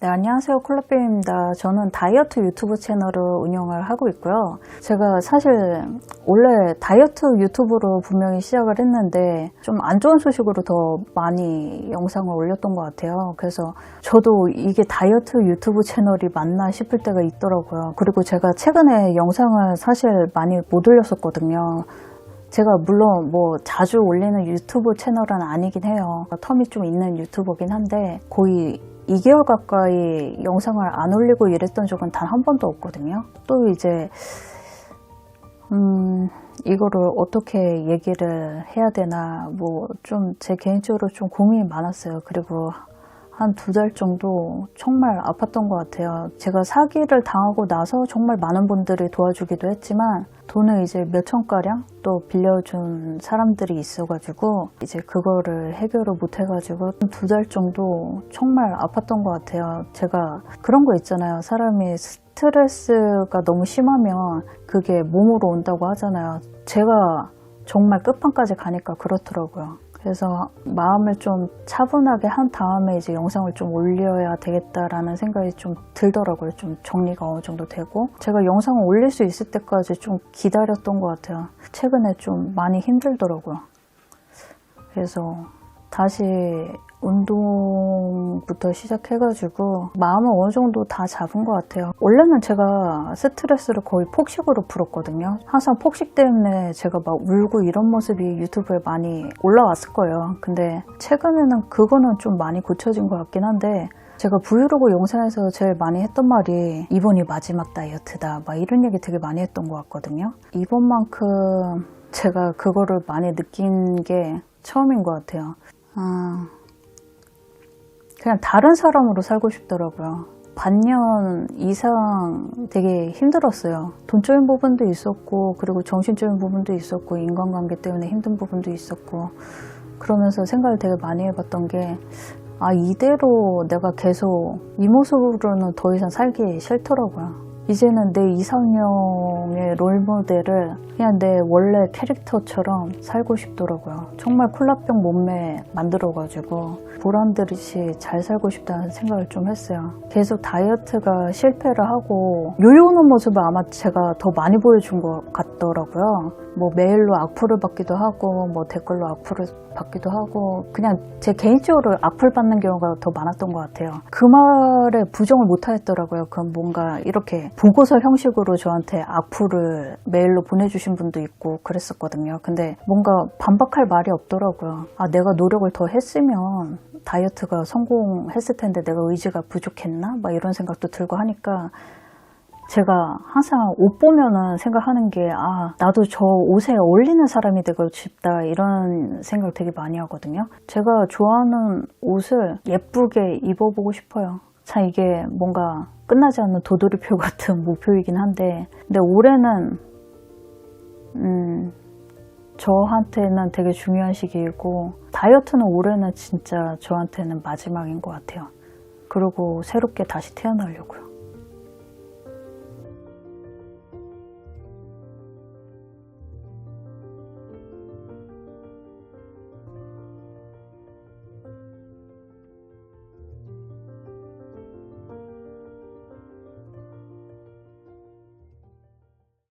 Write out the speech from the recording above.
네, 안녕하세요. 콜라비입니다. 저는 다이어트 유튜브 채널을 운영을 하고 있고요. 제가 사실 원래 다이어트 유튜브로 분명히 시작을 했는데 좀 안 좋은 소식으로 더 많이 영상을 올렸던 것 같아요. 그래서 저도 이게 다이어트 유튜브 채널이 맞나 싶을 때가 있더라고요. 그리고 제가 최근에 영상을 사실 많이 못 올렸었거든요. 제가 물론 뭐 자주 올리는 유튜브 채널은 아니긴 해요. 텀이 좀 있는 유튜버긴 한데 거의 2개월 가까이 영상을 안 올리고 이랬던 적은 단 한 번도 없거든요. 또 이제 음 이거를 어떻게 얘기를 해야 되나 뭐 좀 제 개인적으로 좀 고민이 많았어요. 그리고 한 두 달 정도 정말 아팠던 것 같아요. 제가 사기를 당하고 나서 정말 많은 분들이 도와주기도 했지만 돈을 이제 몇천가량 또 빌려준 사람들이 있어가지고 이제 그거를 해결을 못 해가지고 두 달 정도 정말 아팠던 것 같아요. 제가 그런 거 있잖아요. 사람이 스트레스가 너무 심하면 그게 몸으로 온다고 하잖아요. 제가 정말 끝판까지 가니까 그렇더라고요. 그래서 마음을 좀 차분하게 한 다음에 이제 영상을 좀 올려야 되겠다라는 생각이 좀 들더라고요. 좀 정리가 어느 정도 되고 제가 영상을 올릴 수 있을 때까지 좀 기다렸던 것 같아요. 최근에 좀 많이 힘들더라고요. 그래서 다시 운동부터 시작해가지고 마음을 어느 정도 다 잡은 것 같아요. 원래는 제가 스트레스를 거의 폭식으로 풀었거든요. 항상 폭식 때문에 제가 막 울고 이런 모습이 유튜브에 많이 올라왔을 거예요. 근데 최근에는 그거는 좀 많이 고쳐진 것 같긴 한데 제가 브이로그 영상에서 제일 많이 했던 말이 이번이 마지막 다이어트다 막 이런 얘기 되게 많이 했던 것 같거든요. 이번만큼 제가 그거를 많이 느낀 게 처음인 것 같아요. 아, 그냥 다른 사람으로 살고 싶더라고요. 반년 이상 되게 힘들었어요. 돈적인 부분도 있었고, 그리고 정신적인 부분도 있었고, 인간관계 때문에 힘든 부분도 있었고, 그러면서 생각을 되게 많이 해봤던 게, 아, 이대로 내가 계속 이 모습으로는 더 이상 살기 싫더라고요. 이제는 내 이상형의 롤모델을 그냥 내 원래 캐릭터처럼 살고 싶더라고요. 정말 콜라병 몸매 만들어가지고 보람듯이 잘 살고 싶다는 생각을 좀 했어요. 계속 다이어트가 실패를 하고 요요는 모습을 아마 제가 더 많이 보여준 것 같더라고요. 뭐 메일로 악플을 받기도 하고 뭐 댓글로 악플을 받기도 하고 그냥 제 개인적으로 악플 받는 경우가 더 많았던 것 같아요. 그 말에 부정을 못 하겠더라고요. 그럼 뭔가 이렇게 보고서 형식으로 저한테 악플을 메일로 보내주신 분도 있고 그랬었거든요. 근데 뭔가 반박할 말이 없더라고요. 아 내가 노력을 더 했으면 다이어트가 성공했을 텐데 내가 의지가 부족했나? 막 이런 생각도 들고 하니까 제가 항상 옷 보면은 생각하는 게, 아, 나도 저 옷에 어울리는 사람이 되고 싶다, 이런 생각 되게 많이 하거든요. 제가 좋아하는 옷을 예쁘게 입어보고 싶어요. 참 이게 뭔가 끝나지 않는 도돌이표 같은 목표이긴 한데, 근데 올해는, 음, 저한테는 되게 중요한 시기이고, 다이어트는 올해는 진짜 저한테는 마지막인 것 같아요. 그리고 새롭게 다시 태어나려고요.